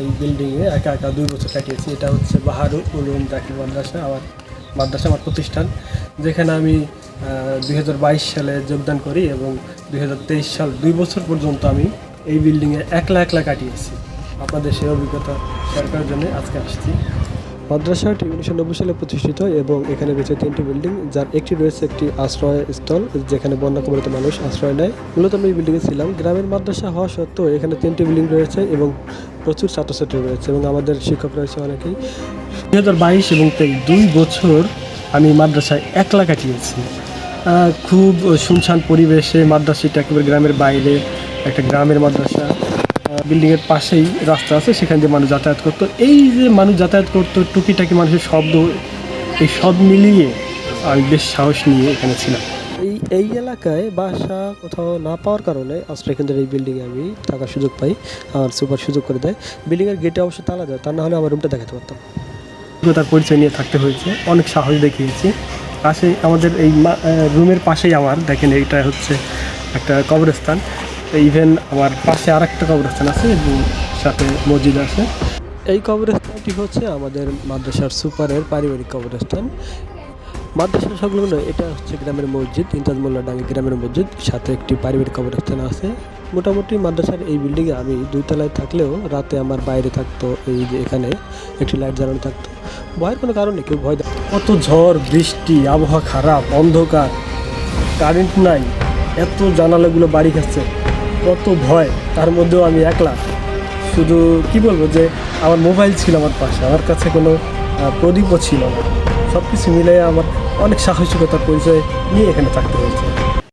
এই বিল্ডিংয়ে একা একা দুই বছর কাটিয়েছি। এটা হচ্ছে বাহারুল উলুম জাকির মাদ্রাসা, আমার মাদ্রাসা, আমার প্রতিষ্ঠান, যেখানে আমি দুই হাজার বাইশ সালে যোগদান করি এবং দুই হাজার তেইশ সাল দুই বছর পর্যন্ত আমি এই বিল্ডিংয়ে একলা একলা কাটিয়েছি। আপনাদের সেই অভিজ্ঞতা শেয়ার করার জন্য আজকে আসছি। মাদ্রাসাটি উনিশশো নব্বই সালে প্রতিষ্ঠিত এবং এখানে রয়েছে তিনটি বিল্ডিং যার একটি রয়েছে একটি আশ্রয় স্থল যেখানে বন্যা কবলিত মানুষ আশ্রয় নেয়। মূলত আমি এই বিল্ডিংয়ে ছিলাম। গ্রামের মাদ্রাসা হওয়া সত্ত্বেও এখানে তিনটি বিল্ডিং রয়েছে এবং প্রচুর ছাত্রছাত্রী রয়েছে এবং আমাদের শিক্ষক রয়েছে অনেকেই। দুই হাজার বাইশ এবং তেইশ, দুই বছর আমি মাদ্রাসায় একলা কাটিয়েছি। খুব শুনশান পরিবেশে মাদ্রাসাটা একেবারে গ্রামের বাইরে, একটা গ্রামের মাদ্রাসা। বিল্ডিংয়ের পাশেই রাস্তা আছে, সেখান দিয়ে মানুষ যাতায়াত করতো। এই যে মানুষ যাতায়াত করতো, টুকিটাকি মানুষের শব্দ, এই সব মিলিয়ে আমি বেশ সাহস নিয়ে এখানে ছিলাম। এই এই এলাকায় বাসা কোথাও না পাওয়ার কারণে আশ্রয় কেন্দ্রের এই বিল্ডিংয়ে আমি থাকার সুযোগ পাই আমার সুপার সুযোগ করে দেয়। বিল্ডিংয়ের গেটে অবশ্য তালা দেয় তা না হলে আমার রুমটা দেখাতে পারতাম। তার পরিচয় নিয়ে থাকতে হয়েছে অনেক সাহস দেখিয়েছি। পাশে আমাদের এই রুমের পাশেই আমার দেখেন এইটা হচ্ছে একটা কবরস্থান। ইভেন আমার পাশে আর একটা কবরস্থান আছে এবং সাথে মসজিদ আছে। এই কবরস্থানটি হচ্ছে আমাদের মাদ্রাসার সুপারের পারিবারিক কবরস্থান। মাদ্রাসা সংলগ্ন এটা হচ্ছে গ্রামের মসজিদ ইন্তাজ মোল্লা ডাঙ্গি গ্রামের মসজিদ। সাথে একটি পারিবারিক কবরস্থান আছে। মোটামুটি মাদ্রাসার এই বিল্ডিংয়ে আমি দুই তলায় থাকলেও রাতে আমার বাইরে থাকতো, এই যে এখানে একটি লাইট জ্বালানো থাকতো। ভয়ের কোনো কারণে কেউ ভয় কত ঝড়, বৃষ্টি, আবহাওয়া খারাপ, অন্ধকার কারেন্ট নাই, এত জানালাগুলো বাড়ি খাচ্ছে কত ভয়, তার মধ্যেও আমি একলা। শুধু কি বলব যে, আমার মোবাইল ছিল আমার পাশে, আমার কাছে কোনো প্রদীপও ছিল না। সব কিছু মিলে আমার অনেক সাহসিকতার পরিচয় নিয়ে এখানে থাকতে হয়েছে।